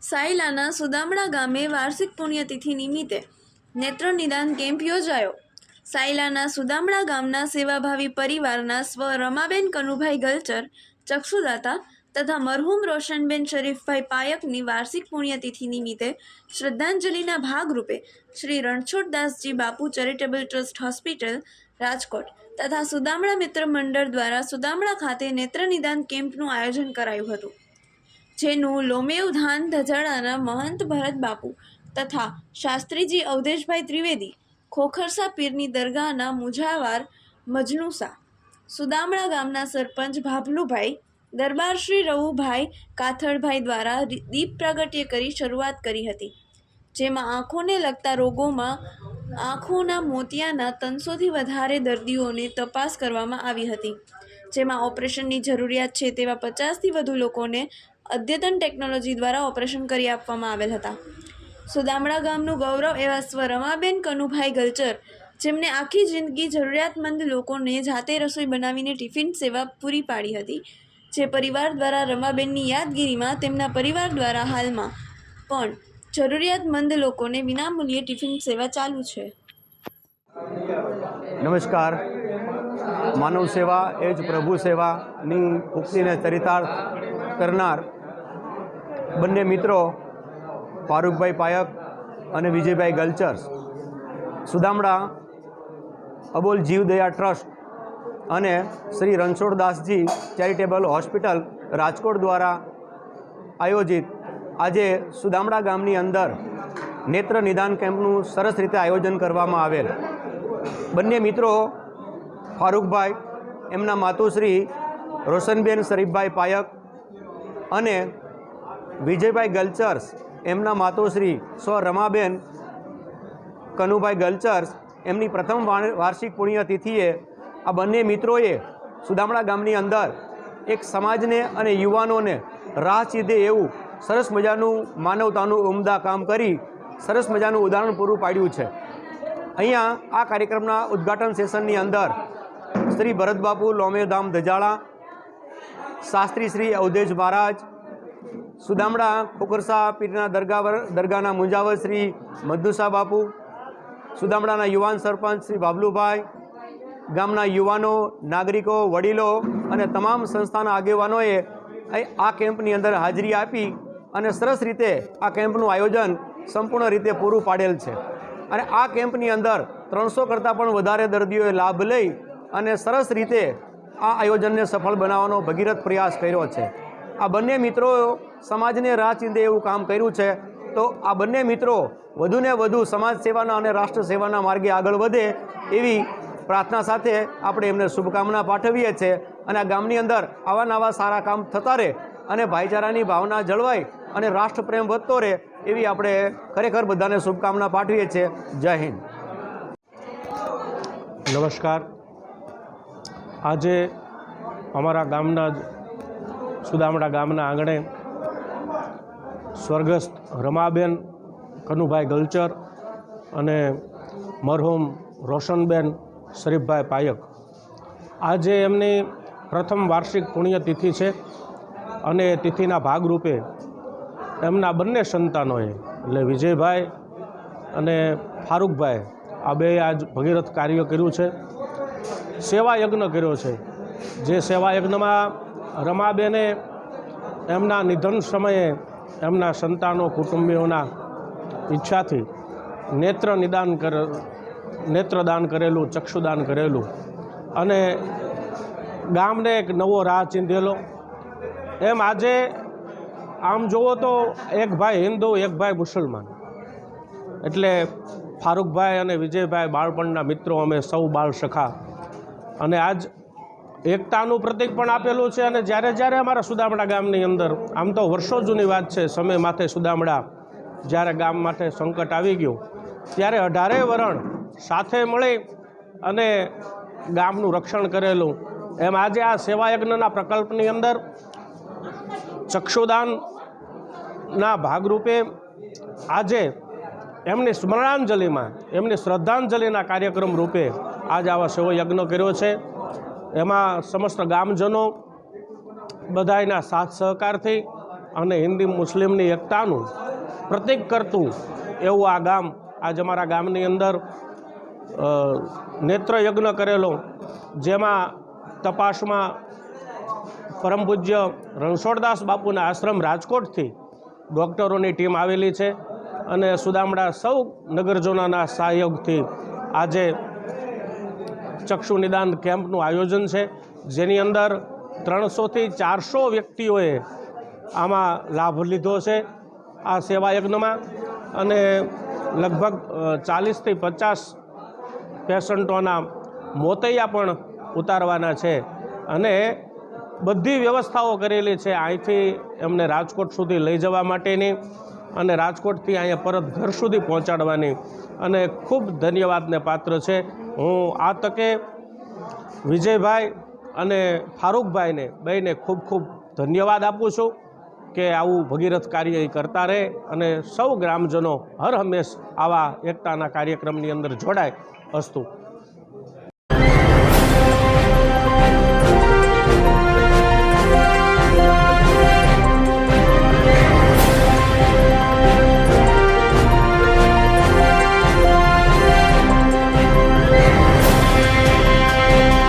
સાયલાના સુદામડા ગામે વાર્ષિક પુણ્યતિથિ નિમિત્તે નેત્ર નિદાન કેમ્પ યોજાયો. સાયલાના સુદામડા ગામના સેવાભાવી પરિવારના સ્વ રમાબેન કનુભાઈ ગલચર, ચક્ષુદાતા તથા મરહુમ રોશનબેન શરીફભાઈ પાયકની વાર્ષિક પુણ્યતિથિ નિમિત્તે શ્રદ્ધાંજલિના ભાગરૂપે શ્રી રણછોડદાસજી બાપુ ચેરિટેબલ ટ્રસ્ટ હોસ્પિટલ, રાજકોટ તથા સુદામડા મિત્ર મંડળ દ્વારા સુદામડા ખાતે નેત્ર નિદાન કેમ્પનું આયોજન કરાયું હતું. જેનું લોમેવ ધાન ધજાડાના મહંત ભરત બાપુ તથા શાસ્ત્રીજી અવધેશભાઈ ત્રિવેદી, ખોખરસા પીરની દરગાહના મુજાવાર મજનુસા સુદામડા ગામના સરપંચ ભાભલુભાઈ, દરબાર શ્રી રવુભાઈ કાથડભાઈ દ્વારા દીપ પ્રાગટ્ય કરી શરૂઆત કરી હતી, જેમાં આંખોને લગતા રોગોમાં આંખોના મોતિયાના ત્રણસોથી વધારે દર્દીઓને તપાસ કરવામાં આવી હતી, જેમાં ઓપરેશનની જરૂરિયાત છે તેવા પચાસથી વધુ લોકોને અદ્યતન ટેકનોલોજી દ્વારા ઓપરેશન કરી આપવામાં આવેલ હતા. સુદામડા ગામનું ગૌરવ એવા સ્વ રમાબેન કનુભાઈ ગલચર, જેમને આખી જિંદગી જરૂરિયાતમંદ લોકોને જાતે રસોઈ બનાવીને ટિફિન સેવા પૂરી પાડી હતી, જે પરિવાર દ્વારા રમાબેનની યાદગીરીમાં તેમના પરિવાર દ્વારા હાલમાં પણ જરૂરિયાતમંદ લોકોને વિનામૂલ્યે ટિફિન સેવા ચાલુ છે. નમસ્કાર. માનવ સેવા એ જ પ્રભુ સેવાની ઉક્તિને ચરિતાર્થ કરનાર બંને મિત્રો, ફારૂકભાઈ પાયક અને વિજયભાઈ ગલચર્સ. સુદામડા, અબોલ જીવદયા ટ્રસ્ટ અને શ્રી રણછોડદાસજી ચેરિટેબલ હોસ્પિટલ રાજકોટ દ્વારા આયોજિત આજે સુદામડા ગામની અંદર નેત્ર નિદાન કેમ્પનું સરસ રીતે આયોજન કરવામાં આવેલ. બંને મિત્રો, ફારૂકભાઈ, એમના માતુશ્રી રોશનબેન શરીફભાઈ પાયક અને વિજયભાઈ ગલચર્સ, એમના માતોશ્રી સ્વ રમાબેન, કનુભાઈ ગલચર્સ, એમની પ્રથમ વાર્ષિક પુણ્યતિથિએ આ બંને મિત્રોએ સુદામડા ગામની અંદર એક સમાજને અને યુવાનોને રાહ ચીધે એવું સરસ મજાનું માનવતાનું ઉમદા કામ કરી સરસ મજાનું ઉદાહરણ પૂરું પાડ્યું છે. અહીંયા આ કાર્યક્રમના ઉદ્ઘાટન સેશનની અંદર શ્રી ભરતબાપુ, લોમેધામ ધજાળા, શાસ્ત્રી શ્રી અવધેશ મહારાજ સુદામડા ખોખરસા પીરના દરગાહ દરગાહના મુંજાવર શ્રી મધુસા બાપુ, સુદામડાના યુવાન સરપંચ શ્રી બાબલુભાઈ, ગામના યુવાનો, નાગરિકો, વડીલો અને તમામ સંસ્થાના આગેવાનોએ આ કેમ્પની અંદર હાજરી આપી અને સરસ રીતે આ કેમ્પનું આયોજન સંપૂર્ણ રીતે પૂરું પાડેલ છે. અને આ કેમ્પની અંદર ત્રણસો કરતાં પણ વધારે દર્દીઓએ લાભ લઈ અને સરસ રીતે આ આયોજનને સફળ બનાવવાનો ભગીરથ પ્રયાસ કર્યો છે. આ બંને મિત્રો સમાજને રાહ ચીંધે એવું કામ કર્યું છે. તો આ બંને મિત્રો વધુને વધુ સમાજ સેવાના અને રાષ્ટ્ર સેવાના માર્ગે આગળ વધે એવી પ્રાર્થના સાથે આપણે એમને શુભકામના પાઠવીએ છીએ. અને આ ગામની અંદર આવા નવા સારા કામ થતા રહે અને ભાઈચારાની ભાવના જળવાય અને રાષ્ટ્રપ્રેમ વધતો રહે એવી આપણે ખરેખર બધાને શુભકામના પાઠવીએ છીએ. જય હિન્દ. નમસ્કાર. આજે અમારા ગામના જ સુદામડા ગામના આંગણે સ્વર્ગસ્થ રમાબેન, કનુભાઈ ગલચર અને મરહુમ રોશનબેન શરીફભાઈ પાયક. આજે એમની પ્રથમ વાર્ષિક પુણ્યતિથિ છે અને તિથિના ભાગરૂપે એમના બંને સંતાનોએ, એટલે વિજયભાઈ અને ફારૂકભાઈ, આ બે આજ ભગીરથ કાર્ય કર્યું છે. સેવા યજ્ઞ કર્યો છે. જે સેવા યજ્ઞમાં રમાબેને એમના નિધન સમયે એમના સંતાનો, કુટુંબીઓના ઈચ્છાથી નેત્ર નિદાન કર, નેત્રદાન કરેલું, ચક્ષુદાન કરેલું. અને ગામને એક નવો રાહ ચીંધેલો. એમ આજે આમ જુઓ તો એક ભાઈ હિન્દુ, એક ભાઈ મુસલમાન. એટલે ફારૂકભાઈ અને વિજયભાઈ બાળપણના મિત્રો, અમે સૌ બાળ સખા અને આજ એકતાનું પ્રતીક પણ આપેલું છે અને જ્યારે જ્યારે અમારા સુદામડા ગામની અંદર, આમ તો વર્ષો જૂની વાત છે, સમય માથે સુદામડા જ્યારે ગામ માટે સંકટ આવી ગયું, ત્યારે અઢારે વરણ સાથે મળી અને ગામનું રક્ષણ કરેલું. એમ આજે આ સેવાયજ્ઞના પ્રકલ્પની અંદર ચક્ષુદાનના ભાગરૂપે આજે એમની સ્મરણાંજલિમાં, એમની શ્રદ્ધાંજલિના કાર્યક્રમ રૂપે આજ આવા સેવો યજ્ઞ કર્યો છે. એમાં સમસ્ત ગામજનો બધાયના સાથ સહકારથી અને હિન્દી મુસ્લિમની એકતાનું પ્રતિક કરતું એવું આ ગામ, આજ અમારા ગામની અંદર નેત્રયજ્ઞ નેત્ર યજ્ઞ કરેલો, જેમાં તપાસમાં પરમ પૂજ્ય રણછોડદાસ બાપુના આશ્રમ રાજકોટથી ડૉક્ટરોની ટીમ આવેલી છે અને સુદામડા સૌ નગરજનોના સહયોગથી આજે ચક્ષુ નિદાન કેમ્પનું આયોજન છે, જેની અંદર ત્રણસોથી ચારસો વ્યક્તિઓએ આમાં લાભ લીધો છે આ સેવા યજ્ઞમાં. અને લગભગ ચાલીસથી પચાસ પેશન્ટોના મોતૈયા પણ ઉતારવાના છે. અને બધી વ્યવસ્થાઓ કરેલી છે. અહીંથી એમને રાજકોટ સુધી લઈ જવા માટેની અને રાજકોટથી અહીંયા પરત ઘર સુધી પહોંચાડવાની અને ખૂબ ધન્યવાદને પાત્ર છે. હું આ તકે વિજયભાઈ અને ફારૂકભાઈને બેને ખૂબ ખૂબ ધન્યવાદ આપું છું કે આવું ભગીરથ કાર્ય કરતા રહે અને સૌ ગ્રામજનો હર હંમેશ આવા એકતાના કાર્યક્રમની અંદર જોડાય અસ્તુ.